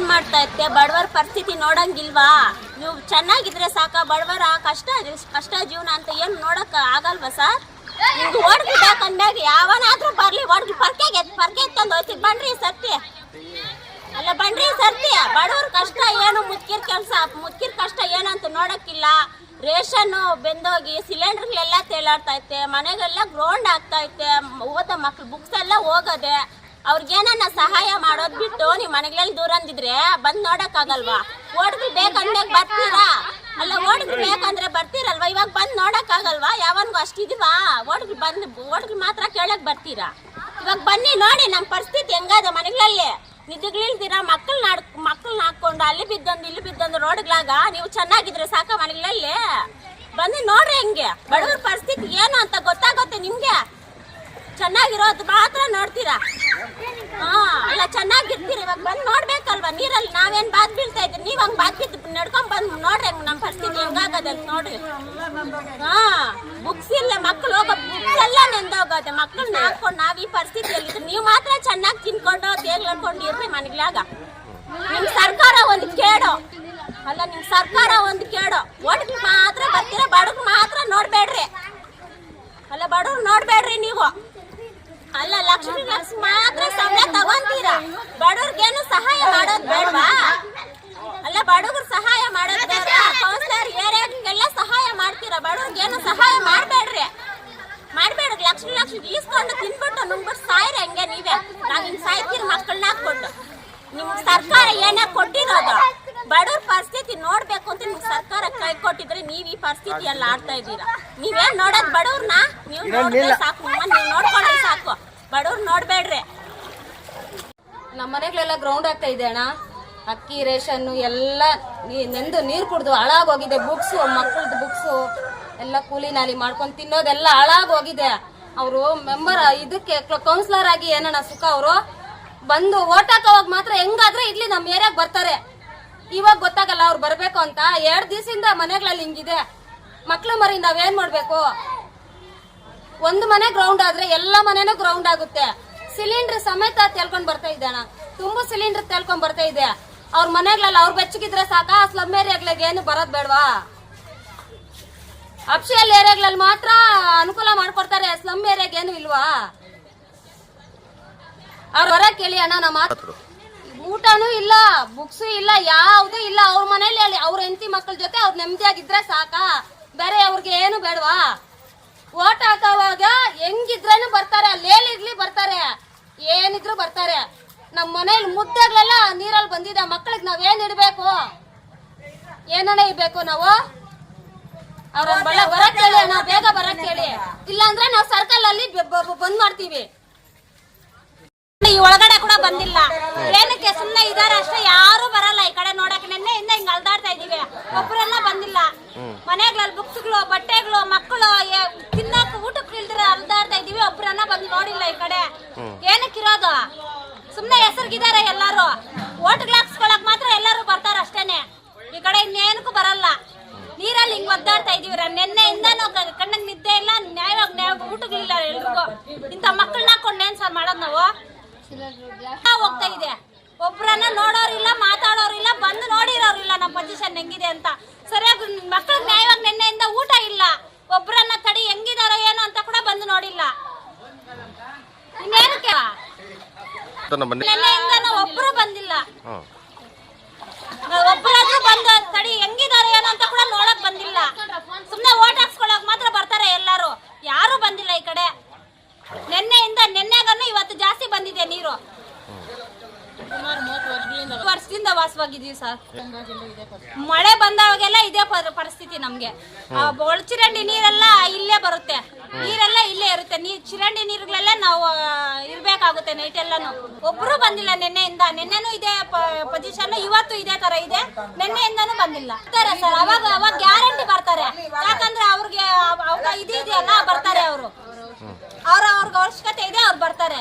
ಏನ್ ಮಾಡ್ತಾ ಇತ್ತೆ ಬಡವರ ಪರಿಸ್ಥಿತಿ ನೋಡಂಗಿಲ್ವಾ? ನೀವು ಚೆನ್ನಾಗಿದ್ರೆ ಸಾಕ, ಬಡವರ ಕಷ್ಟ ಕಷ್ಟ ಜೀವನ ಅಂತ ಏನ್ ನೋಡಕ್ ಆಗಲ್ವಾ ಸರ್? ನಿಮ್ಗೆ ಓಡ್ಗಿ ಬೇಕಂದಾಗ ಯಾವನಾದ್ರೂ ಬರ್ಲಿ ಓಡ್ಗಿ ಪರ್ಕೆಗೆ ಪರ್ಕೆ ತಂದು ಹೋಯ್ತೀವಿ ಬನ್ರಿ ಸರ್ತಿ. ಅಲ್ಲ, ಬನ್ರಿ ಸರ್ತಿ. ಬಡವ್ರ ಕಷ್ಟ ಏನು, ಮುದ್ಕಿರ್ ಕೆಲಸ, ಮುದ್ಕಿರ್ ಕಷ್ಟ ಏನಂತ ನೋಡಕ್ಕಿಲ್ಲ. ರೇಷನ್ ಬೆಂದೋಗಿ ಸಿಲಿಂಡರ್ಗಳೆಲ್ಲ ತೇಲಾಡ್ತಾ ಇತ್ತೆ, ಮನೆಗೆಲ್ಲ ಗ್ರೌಂಡ್ ಆಗ್ತಾ ಐತೆ ಓದೋ ಮಕ್ಳು ಬುಕ್ಸ್ ಎಲ್ಲ ಹೋಗದೆ. ಅವ್ರಿಗೇನನ್ನ ಸಹಾಯ ಮಾಡೋದ್ ಬಿಟ್ಟು ನೀವು ಮನೆಗಳಲ್ಲಿ ದೂರ ಅಂದಿದ್ರೆ ಬಂದ್ ನೋಡಕ್ಕಾಗಲ್ವಾ ಓಡ್ಬಿ ಬೇಕಂದ್ರೆ ಬರ್ತೀರಾ? ಅಲ್ಲ ಓಡ್ಬಿ ಬೇಕಂದ್ರೆ ಬರ್ತೀರಲ್ವಾ? ಇವಾಗ ಬಂದ್ ನೋಡಕ್ಕಾಗಲ್ವಾ ಯಾವನ್ಗೂ ಅಷ್ಟಿದೀವಾ ಓಡ್ಗಿ ಬಂದ್, ಓಡ್ಗಿ ಮಾತ್ರ ಕೇಳಕ್ ಬರ್ತೀರಾ? ಇವಾಗ ಬನ್ನಿ ನೋಡಿ ನಮ್ಮ ಪರಿಸ್ಥಿತಿ ಹೆಂಗದ ಮನೆಗಳಲ್ಲಿ. ನಿದ್ದಗಳಿಲ್ದಿರ ಮಕ್ಕಳನ್ನ ಆಡ್ ಮಕ್ಕಳನ್ನ ಹಾಕೊಂಡು ಅಲ್ಲಿ ಬಿದ್ದೊಂದು, ಇಲ್ಲಿ ಬಿದ್ದೊಂದು ರೋಡ್ಗಳಾಗ ನೀವು ಚೆನ್ನಾಗಿದ್ರೆ ಸಾಕ ಮನೆಗಳಲ್ಲಿ? ಬಂದು ನೋಡ್ರಿ ಹೆಂಗೆ. ಬಡವ್ರ ಪರಿಸ್ಥಿತಿ ಏನು ಅಂತ ಗೊತ್ತಾಗುತ್ತೆ ನಿಮ್ಗೆ? ಚೆನ್ನಾಗಿರೋದು ಮಾತ್ರ ನೋಡ್ತೀರಾ? ಅಲ್ಲ ಚೆನ್ನಾಗಿರ್ತೀರಿ ಇವಾಗ. ಬಂದು ನೋಡ್ಬೇಕಲ್ವಾ? ನೀರಲ್ಲಿ ನಾವೇನ್ ಬಾದ್ ಬೀಳ್ತಾ ಇದ್ದೀವಿ ನೀವ್ ಹಂಗ್ ಬಾದ್ ಬಿದ್ದು ನಡ್ಕೊಂಡ್ ಬಂದ್ ನೋಡ್ರಿ ನಮ್ಮ ಪರಿಸ್ಥಿತಿ ಹೆಂಗಾಗದೆ ಅಂತ ನೋಡ್ರಿ. ಹಾ ಬುಕ್ಸ್ ಇಲ್ಲ ಮಕ್ಕಳು ಹೋಗೋ ಬುಕ್ಸ್ ಎಲ್ಲ ನೆಂದೋಗೋದೆ. ಮಕ್ಳನ್ನ ಹಾಕೊಂಡು ನಾವ್ ಈ ಪರಿಸ್ಥಿತಿಯಲ್ಲಿ ನೀವು ಮಾತ್ರ ಚೆನ್ನಾಗಿ ತಿನ್ಕೊಂಡು ತೇಲ್ಕೊಂಡು ಇರ್ರಿ ಮನೆಗ್ಲಾಗ. ನಿಮ್ ಸರ್ಕಾರ ಒಂದ್ ಕೇಡು. ಅಲ್ಲ, ನಿಮ್ ಸರ್ಕಾರ ಒಂದ್ ಕೇಳು ಒಟ್ಗೆ ಮಾತ್ರ ಬರ್ತೀರ ಬಡಗ್ ಮಾತ್ರ ನೋಡ್ಬೇಡ್ರಿ ಅಲ್ಲ ಬಡವ್ರು ನೋಡ್ಬೇಡ್ರಿ ನೀವು ಅಲ್ಲ ಲಕ್ಷ್ಮಿ ಲಕ್ಷ ಮಾತ್ರ ಸಂಬಳ ತಗೊಂತೀರಾ ಬಡವ್ರಿಗೇನು ಸಹಾಯ ಮಾಡೋದ್ ಬೇಡವಾ ಅಲ್ಲ ಬಡವ್ರು ಸಹಾಯ ಮಾಡೋದ್ ಬೇಡ ಕೌನ್ಸಿಲರ್ ಏರಿಯಾಗೆಲ್ಲ ಸಹಾಯ ಮಾಡ್ತೀರಾ ಬಡವ್ರಿಗೇನು ಸಹಾಯ ಮಾಡ್ಬೇಡ್ರಿ ಮಾಡ್ಬೇಡ್ರಿ ಲಕ್ಷ್ಮಿ ಲಕ್ಷ ಈಸ್ಕೊಂಡು ತಿನ್ಬಿಟ್ಟು ನುಂಗ್ಬಿಟ್ಟು ಸಾಯ್ರಿ ನಾನು ಹಿಂಗೆ ನಾವ್ ಹಿಂಗ್ ಸಾಯ್ತೀರಿ ಮಕ್ಕಳನ್ನ ಕೊಟ್ಟು ನಿಮ್ಗೆ ಸರ್ಕಾರ ಏನೇ ಕೊಟ್ಟಿರೋದು ಬಡವ್ರ ಪರಿಸ್ಥಿತಿ ನೋಡ್ಬೇಕು ಅಂತ ನಿಮ್ಗೆ ಸರ್ಕಾರ ಕೈ ಕೊಟ್ಟಿದ್ರೆ ನೀವ್ ಈ ಪರಿಸ್ಥಿತಿಯಲ್ಲಿ ಆಡ್ತಾ ಇದ್ದೀರಾ? ನೀವೇನ್ ನೋಡೋದ್ ಬಡವ್ರನ್ನ ನೀವು ನೋಡಿದ್ರೆ ಸಾಕು ನೀವು ನೋಡ್ಕೊಂಡ್ರೆ ಸಾಕು. ಬಡವ್ರು ನೋಡ್ಬೇಡ್ರಿ. ನಮ್ಮ ಮನೆಗಳೆಲ್ಲ ಗ್ರೌಂಡ್ ಆಗ್ತಾ ಇದೆ ಅಣ್ಣ. ಅಕ್ಕಿ ರೇಷನ್ನು ಎಲ್ಲ ನೀ- ನೆಂದು ನೀರು ಕುಡ್ದು ಹಾಳಾಗೋಗಿದೆ ಬುಕ್ಸು ಮಕ್ಕಳದ್ದು ಬುಕ್ಸು ಎಲ್ಲ ಕೂಲಿ ನಾಲಿ ಮಾಡ್ಕೊಂಡು ತಿನ್ನೋದೆಲ್ಲ ಹಾಳಾಗೋಗಿದೆ ಅವರು ಮೆಂಬರ್ ಇದಕ್ಕೆ ಕೌನ್ಸಿಲರ್ ಆಗಿ ಏನಣ್ಣ ಸುಖ ಅವರು? ಬಂದು ಓಟ್ ಹಾಕೋವಾಗ ಮಾತ್ರ ಹೆಂಗಾದ್ರೆ ಇಲ್ಲಿ ನಮ್ಮ ಏರಿಯಾಗ ಬರ್ತಾರೆ. ಇವಾಗ ಗೊತ್ತಾಗಲ್ಲ ಅವ್ರು ಬರಬೇಕು ಅಂತ. ಎರಡು ದಿವಸದಿಂದ ಮನೆಗಳಲ್ಲಿ ಹಿಂಗಿದೆ. ಮಕ್ಳು ಮರಿ ನಾವೇನ್ ಮಾಡ್ಬೇಕು? ಒಂದು ಮನೆ ಗ್ರೌಂಡ್ ಆದ್ರೆ ಎಲ್ಲ ಮನೆನೂ ಗ್ರೌಂಡ್ ಆಗುತ್ತೆ. ಸಿಲಿಂಡರ್ ಸಮೇತ ತೆಲ್ಕೊಂಡ್ ಬರ್ತಾ ಇದೆ ಅಣ್ಣ. ತುಂಬಾ ಸಿಲಿಂಡರ್ ತೆಲ್ಕೊಂಡ್ ಬರ್ತಾ ಇದೆ. ಅವ್ರ ಮನೆಗಳಲ್ಲಿ ಅವ್ರು ಬೆಚ್ಚಗಿದ್ರೆ ಸಾಕ? ಸ್ಲಮ್ ಏರಿಯಾಗಳಿಗೆ ಏನು ಬರೋದ್ ಬೇಡವಾ? ಅಫಿಷಿಯಲ್ ಏರಿಯಾಗಳಲ್ಲಿ ಮಾತ್ರ ಅನುಕೂಲ ಮಾಡ್ಕೊಡ್ತಾರೆ. ಸ್ಲಮ್ ಏರಿಯಾಗ ಏನು ಇಲ್ವಾ? ಅವ್ರ ಹೊರ ಕೇಳಿ ಅಣ್ಣ ನಮ್ಮ ಊಟನೂ ಇಲ್ಲ ಬುಕ್ಸು ಇಲ್ಲ ಯಾವ್ದು ಇಲ್ಲ. ಅವ್ರ ಮನೇಲಿ ಅಲ್ಲಿ ಅವ್ರ ಹೆಂಡತಿ ಮಕ್ಕಳ ಜೊತೆ ಅವ್ರು ನೆಮ್ಮದಿಯಾಗಿದ್ರೆ ಸಾಕ? ಬೇರೆ ಅವ್ರಿಗೆ ಏನು ಬೇಡವಾ? ಓಟ್ ಹಾಕೋವಾಗ ಹೆಂಗಿದ್ರೇನು ಬರ್ತಾರೆ ಅಲ್ಲೇಲಿರ್ಲಿ ಬರ್ತಾರೆ. ಏನಿದ್ರು ಬರ್ತಾರೆ. ನಮ್ಮ ಮನೇಲಿ ಮುದ್ದೆಗಳೆಲ್ಲ ನೀರಲ್ಲಿ ಬಂದಿದೆ ಮಕ್ಕಳಿಗೆ ನಾವೇನ್ ಇಡ್ಬೇಕು? ಏನನ್ನ ಇಡ್ಬೇಕು ನಾವು? ಅವ್ರ ಬಳ ಬರಕ್ ಹೇಳಿ ಅಣ್ಣ ಬೇಗ ಬರಕ್ ಹೇಳಿ. ಇಲ್ಲಾಂದ್ರೆ ನಾವು ಸರ್ಕಲ್ ಅಲ್ಲಿ ಬಂದ್ ಮಾಡ್ತೀವಿ. ಈ ಒಳಗಡೆ ಕೂಡ ಬಂದಿಲ್ಲ. ಏನಕ್ಕೆ ಸುಮ್ನೆ ಇದಾರೆ ಅಷ್ಟೇ ಯಾರು ಬರಲ್ಲ ಈ ಕಡೆ ನೋಡಕ್. ಇಂದ ಹಿಂಗ್ ಅಲ್ದಾಡ್ತಾ ಇದೀವಿ ಒಬ್ರೆಲ್ಲ ಬಂದಿಲ್ಲ. ಮನೆಗಳಲ್ಲಿ ಬುಕ್ಸ್ಗಳು ಬಟ್ಟೆಗಳು ಮಕ್ಕಳು ತಿನ್ನಕ್ ಊಟಕ್ಕೆ ಇಲ್ದ್ರೆ ಅಲ್ದಾಡ್ತಾ ಇದೀವಿ ಒಬ್ರನ್ನ ಬಂದ್ ನೋಡಿಲ್ಲ ಈ ಕಡೆ. ಏನಕ್ಕಿರೋದು ಸುಮ್ನೆ ಹೆಸರಿಗಿದ್ದಾರೆ ಎಲ್ಲಾರು. ಓಟ್ಗಳು ಹಾಕ್ಸ್ಕೊಳಕ್ ಮಾತ್ರ ಎಲ್ಲಾರು ಬರ್ತಾರ ಅಷ್ಟೇನೆ ಈ ಕಡೆ ಇನ್ನೇನಕ್ಕೂ ಬರಲ್ಲ ನೀರಲ್ಲಿ ಹಿಂಗ್ ಒದ್ದಾಡ್ತಾ ಇದೀವಿ ನಿನ್ನೆಯಿಂದನೂ ಕಣ್ಣಗ್ ನಿದ್ದೆ ಇಲ್ಲ ನ್ಯಾಯವಾಗಿ ನ್ಯಾಯ ಊಟಗಳಿಲ್ಲ ಎಲ್ರಿಗೂ ಇಂಥ ಮಕ್ಕಳನ್ನ ಹಾಕೊಂಡು ಏನ್ ಸರ್ ಮಾಡೋದು ನಾವು. ಹೋಗ್ತಾ ಇದೆ. ಒಬ್ರನ್ನ ನೋಡೋರಿಲ್ಲ ಮಾತಾಡೋರಿಲ್ಲ ಬಂದು ನೋಡಿರೋರಿಲ್ಲ ನಮ್ಮ ಪೊಸಿಷನ್ ಹೆಂಗಿದೆ ಅಂತ. ಸರಿಯಾಗಿ ಮಕ್ಕಳಿಗೆ ನ್ಯಾಯವಾಗಿ ನಿನ್ನೆಯಿಂದ ಊಟ ಇಲ್ಲ. ಒಬ್ರನ್ನ ತಡಿ ಹೆಂಗಿದಾರೋ ಏನೋ ಅಂತ ಕೂಡ ಬಂದು ನೋಡಿಲ್ಲ. ಇನ್ನೇನಕ್ಕೆ? ನಮ್ಮ ನಿನ್ನೆಯಿಂದ ಒಬ್ರು ಬಂದಿಲ್ಲ. ಒಬ್ಬರಾದ್ರೂ ಬಂದು ತಡಿ ಹೆಂಗಿದಾರೋ ಏನೋ ಅಂತ ಕೂಡ ನೋಡಕ್ ಬಂದಿಲ್ಲ. ಸುಮ್ನೆ ಓಟ್ ಹಾಕ್ಸ್ಕೊಳಕ್ ಮಾತ್ರ ಬರ್ತಾರೆ ಎಲ್ಲಾರು ಯಾರು ಬಂದಿಲ್ಲ ಈ ಕಡೆ ನಿನ್ನೆಯಿಂದ ನಿನ್ನೆಗನ್ನು ಇವತ್ತು ಜಾಸ್ತಿ ಬಂದಿದೆ ನೀರು ವರ್ಷದಿಂದ ವಾಸವಾಗಿದೀವಿ ಸರ್. ಮಳೆ ಬಂದಾಗೆಲ್ಲ ಇದೇ ಪರಿಸ್ಥಿತಿ ನಮ್ಗೆ. ಆ ಒಳಚರಂಡಿ ನೀರೆಲ್ಲ ಇಲ್ಲೇ ಬರುತ್ತೆ. ನೀರೆಲ್ಲ ಇಲ್ಲೇ ಇರುತ್ತೆ. ನೀರ್ ಚಿರಂಡಿ ನೀರ್ಗಳೆಲ್ಲ ನಾವು ಇರ್ಬೇಕಾಗುತ್ತೆ ನೈಟ್ ಎಲ್ಲಾನು ಒಬ್ರು ಬಂದಿಲ್ಲ ನಿನ್ನೆಯಿಂದ. ನಿನ್ನೆನೂ ಇದೇ ಪೊಸಿಷನ್ ಇವತ್ತು ಇದೇ ತರ ಇದೆ. ನಿನ್ನೆಯಿಂದನೂ ಬಂದಿಲ್ಲ. ಬರ್ತಾರೆ ಸರ್. ಅವಾಗ ಅವಾಗ ಗ್ಯಾರಂಟಿ ಬರ್ತಾರೆ. ಯಾಕಂದ್ರೆ ಅವ್ರಿಗೆ ಅವ್- ಅವಾಗ ಇದು ಇದೆಯಲ್ಲ ಬರ್ತಾರೆ ಅವರು. ಅವ್ರ ಅವ್ರಿಗೆ ಅವಶ್ಯಕತೆ ಇದೆ ಅವ್ರು ಬರ್ತಾರೆ.